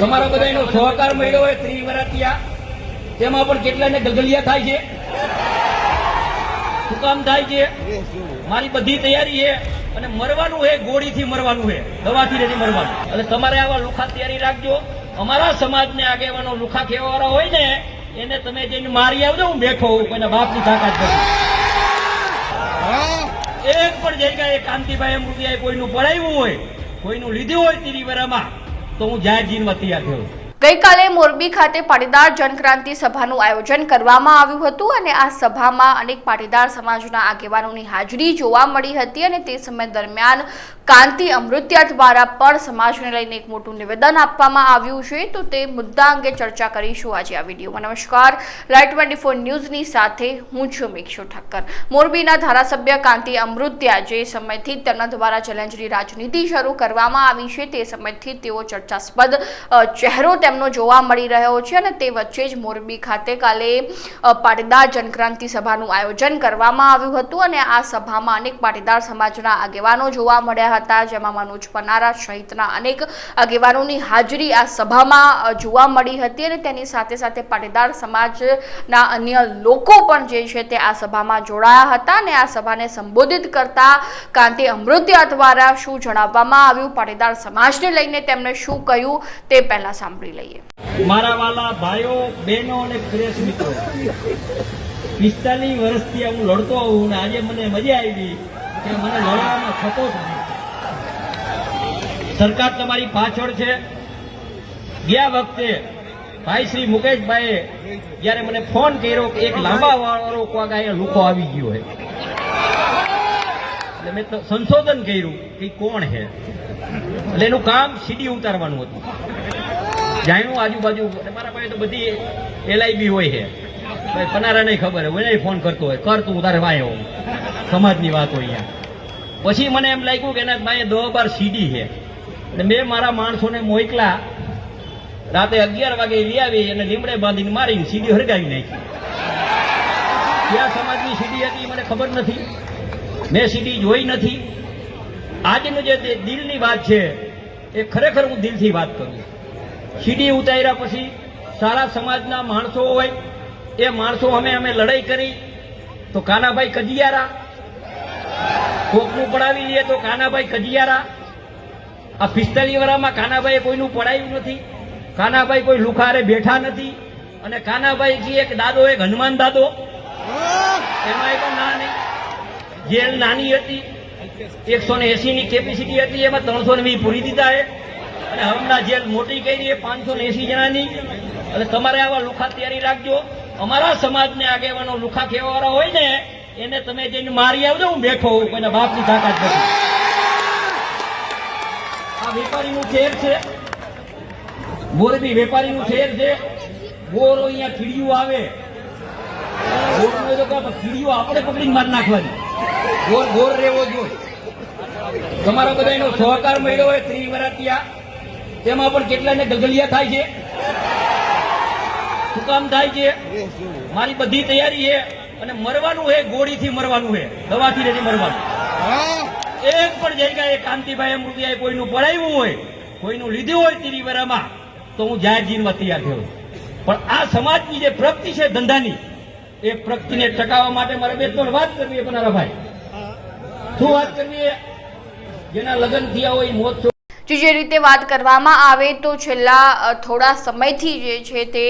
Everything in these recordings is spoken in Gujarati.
તમારો બધાનો સહકાર મળ્યો હોય ત્રિવરાતિયા તેમાં પણ કેટલાને ગલગલિયા થાય છે? શું કામ થાય છે? મારી બધી તૈયારી છે અને મરવાનું છે ગોળીથી મરવાનું છે દવાથી નથી મરવાનું. એટલે તમારે આવા લુખા તૈયારી રાખજો. અમારા સમાજને આગેવાનો લુખા કહેવાવાળા હોય ને, એને તમે જઈને મારી આવજો, હું બેઠો હોઉં, કોઈના બાપની તાકાત નથી. એક પણ જગ્યાએ કાંતિભાઈ અમૃતિયાએ કોઈનું પડાવ્યું હોય, કોઈનું લીધું હોય તિરીવરામાં તો હું જાહેર વતી આ થયો. ગઈકાલે મોરબી ખાતે પાટીદાર જનક્રાંતિ સભાનું આયોજન કરવામાં આવ્યું હતું અને આ સભામાં અનેક પાટીદાર સમાજના આગેવાનોની હાજરી જોવા મળી હતી અને તે સમય દરમિયાન કાંતિ અમૃત્યા દ્વારા પણ સમાજને લઈને એક મોટું નિવેદન આપવામાં આવ્યું છે. તો તે મુદ્દા અંગે ચર્ચા કરીશું આજે આ વિડીયોમાં. નમસ્કાર. લાઈવ ટ્વેન્ટી ફોર ન્યૂઝની સાથે હું છું મિક્ષુ ઠક્કર. મોરબીના ધારાસભ્ય કાંતિ અમૃત્યા જે સમયથી તેમના દ્વારા ચેલેન્જની રાજનીતિ શરૂ કરવામાં આવી છે, તે સમયથી તેઓ ચર્ચાસ્પદ ચહેરો તેમનો જોવા મળી રહ્યો છે અને તે વચ્ચે જ મોરબી ખાતે કાલે પાટીદાર જનક્રાંતિ સભાનું આયોજન કરવામાં આવ્યું હતું અને આ સભામાં અનેક પાટીદાર સમાજના આગેવાનો જોવા મળ્યા હતા, જેમાં મનોજ પનારા સહિતના અનેક આગેવાનોની હાજરી આ સભામાં જોવા મળી હતી અને તેની સાથે સાથે પાટીદાર સમાજના અન્ય લોકો પણ જે છે તે આ સભામાં જોડાયા હતા અને આ સભાને સંબોધિત કરતા કાંતિ અમૃત્યા દ્વારા શું જણાવવામાં આવ્યું, પાટીદાર સમાજને લઈને તેમણે શું કહ્યું તે પહેલાં સાંભળી લઈએ. મારા વાલા ભાઈઓ, બહેનો અને પ્રેસ મિત્રો, પિસ્તાલીસ વર્ષથી હું લડતો આવું ને આજે મને મજા આવી કે મને લડવામાં થતો જ સરકાર તમારી પાછળ છે. ગયા વખતે ભાઈ શ્રી મુકેશભાઈએ જ્યારે મને ફોન કર્યો કે એક લાંબા વાળો કોક અહીંયા લુખો આવી ગયો હોય એટલે મેં સંશોધન કર્યું કે કોણ છે? એટલે એનું કામ સીડી ઉતારવાનું હતું. જાણ્યું આજુબાજુ, મારા પાસે તો બધી એલઆઈબી હોય છે. ભાઈ નહીં ખબર હોય નહીં ફોન કરતો હોય. કર તું, તારે હોઉં સમાજની વાત હોય અહીંયા. પછી મને એમ લાગ્યું કે એના પાસે દો બાર સીડી છે. એટલે મેં મારા માણસોને મોકલા. રાતે અગિયાર વાગે લઈ આવી અને લીમડે બાંધીને મારીને સીડી હરગાવી નાખી. ક્યાં સમાજની સીડી હતી મને ખબર નથી. મેં સીડી જોઈ નથી. આજનું જે દિલની વાત છે, એ ખરેખર હું દિલથી વાત કરું. સીડી ઉતાર્યા પછી સારા સમાજના માણસો હોય, એ માણસો અમે અમે લડાઈ કરી, તો કાનાભાઈ કજિયારા કોકનું પડાવી લઈએ તો કાનાભાઈ કજિયારા. આ પિસ્તાલીસ વર્ષમાં કાનાભાઈએ કોઈનું પડાયું નથી, કાનાભાઈ કોઈ લુખારે બેઠા નથી, અને કાનાભાઈ જે એક દાદો, એક હનુમાન દાદો, એમાં એક ના નહીં જેલ નાની હતી, એકસો ને એસી ની કેપેસિટી હતી, એમાં ત્રણસો ને વીસ પૂરી દીધા છે. અને હમણાં જેલ મોટી કરી એ પાંચસો એસી જણાની. એટલે તમારે આવા લુખા તૈયારી રાખજો. અમારા સમાજને આગેવાનો લુખા ખેવાવાળા હોય ને, એને તમે જઈને મારી આવજો, હું બેઠો હોઉં, કોઈના બાપની તાકાત આ વેપારીનું શહેર છે. મોરબી વેપારીનું શહેર છે. બોરો અહીંયા કીડીયું આવે. કીડીઓ આપણે પકડીને માર નાખવાની. ગોર ગોર રહેવો જોઈએ. તમારા બધાનો સહકાર મળ્યો હોય, ત્રિવરાતિયા. તેમાં પણ કેટલાને ગલગલિયા થાય છે? શું કામ થાય છે? મારી બધી તૈયારી છે અને મરવાનું છે ગોળીથી મરવાનું છે દવાથી નથી મરવાનું. એક પણ જગ્યાએ કાંતિભાઈ અમૃતિયાએ કોઈનું પડાવ્યું હોય, કોઈનું લીધું હોય તિરીવરામાં, તો હું જાહેર જીવનમાં તૈયાર થયો. પણ આ સમાજની જે પ્રગતિ છે ધંધાની, એ પ્રગતિને ટકાવવા માટે મારે બે ત્રણ વાત કરવી છે ભાઈ શું વાત કરવી જેના લગ્ન થયા હોય, મોત જે જે રીતે વાત કરવામાં આવે તો છેલ્લા થોડા સમયથી જે છે તે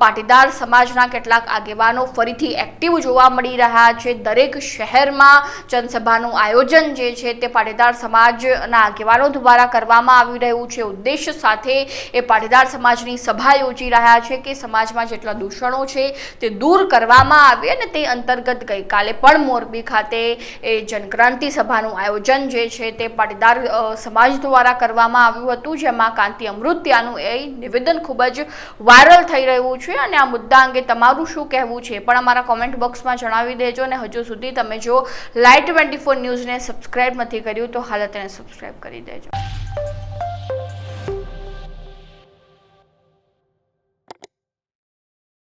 પાટીદાર સમાજના કેટલાક આગેવાનો ફરીથી એક્ટિવ જોવા મળી રહ્યા છે. દરેક શહેરમાં જનસભાનું આયોજન જે છે તે પાટીદાર સમાજના આગેવાનો દ્વારા કરવામાં આવી રહ્યું છે. ઉદ્દેશ્ય સાથે એ પાટીદાર સમાજની સભા યોજી રહ્યા છે કે સમાજમાં જેટલા દૂષણો છે તે દૂર કરવામાં આવે અને તે અંતર્ગત ગઈકાલે પણ મોરબી ખાતે એ જનક્રાંતિ સભાનું આયોજન જે છે તે પાટીદાર સમાજ દ્વારા કરવામાં આવ્યું હતું, જેમાં કાંતિ અમૃત્યાનું એ નિવેદન ખૂબ જ વાયરલ થઈ રહ્યું છે. અને આ મુદ્દા અંગે તમારું શું કહેવું છે પણ અમારા કોમેન્ટ બોક્સમાં જણાવી દેજો. અને હજુ સુધી તમે જો લાઈટ ટ્વેન્ટી ફોર ન્યૂઝને સબસ્ક્રાઈબ નથી કર્યું, તો હાલ તેને સબસ્ક્રાઈબ કરી દેજો.